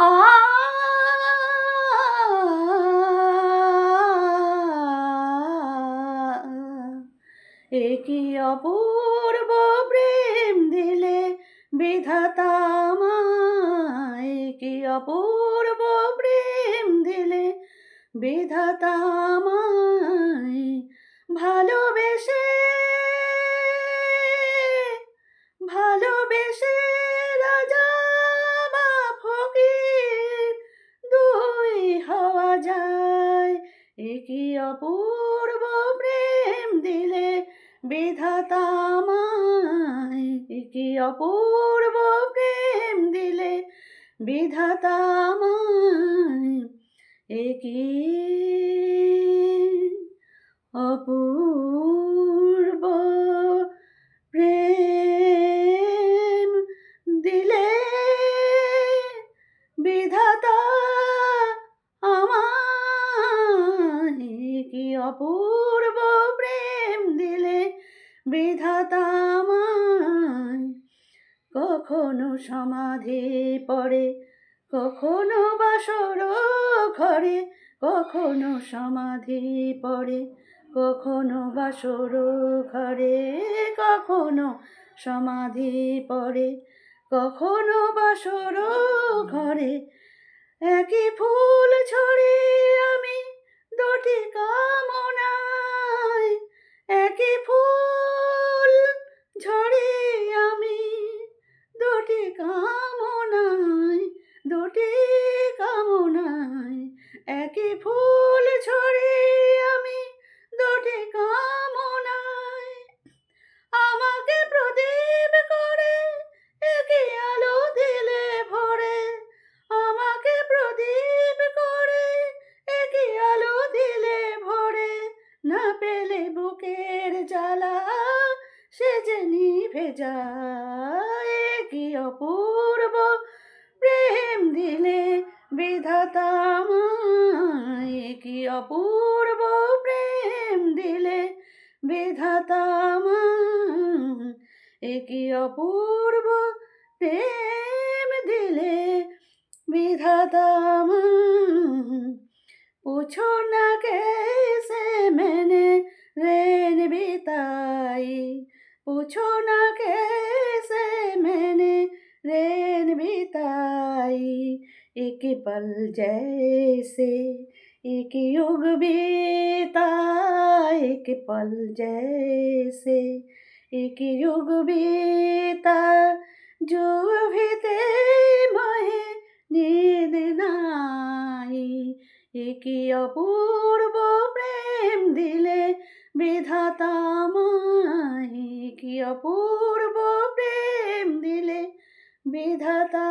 আ এ কি অপূর্ব প্রেম দিলে বিধাতা কি অপূর্ব প্রেম দিলে বিধাতা ভালোবেসে ভালোবেসে কি অপূর্ব প্রেম দিলে বিধাতা মায় কি অপূর্ব প্রেম দিলে বিধাতা আমায়? এ কি অপূর্ব অপূর্ব প্রেম দিলে বিধাতা আমায়। কখনো সমাধি পড়ে, কখনো বাসর ঘরে, কখনো সমাধি পড়ে, কখনো বাসর ঘরে, কখনো সমাধি পড়ে, কখনো বাসর ঘরে। একই ফুল জানি ভেজা কি অপূর্ব প্রেম দিলে বিধাতা কি অপূর্ব প্রেম দিলে বিধাতা কি অপূর্ব প্রেম দিলে বিধাতা পুছো না কেসে মেনে রেন বিতাই पूछो न कैसे मैंने रेन बिताई। एक पल जैसे, एक युग बीता, एक पल जैसे, एक युग बीता, जो भी ते महे नींद नाई एक अपूर्व प्रेम दिले विधाता অপূর্ব প্রেম দিলে বিধাতা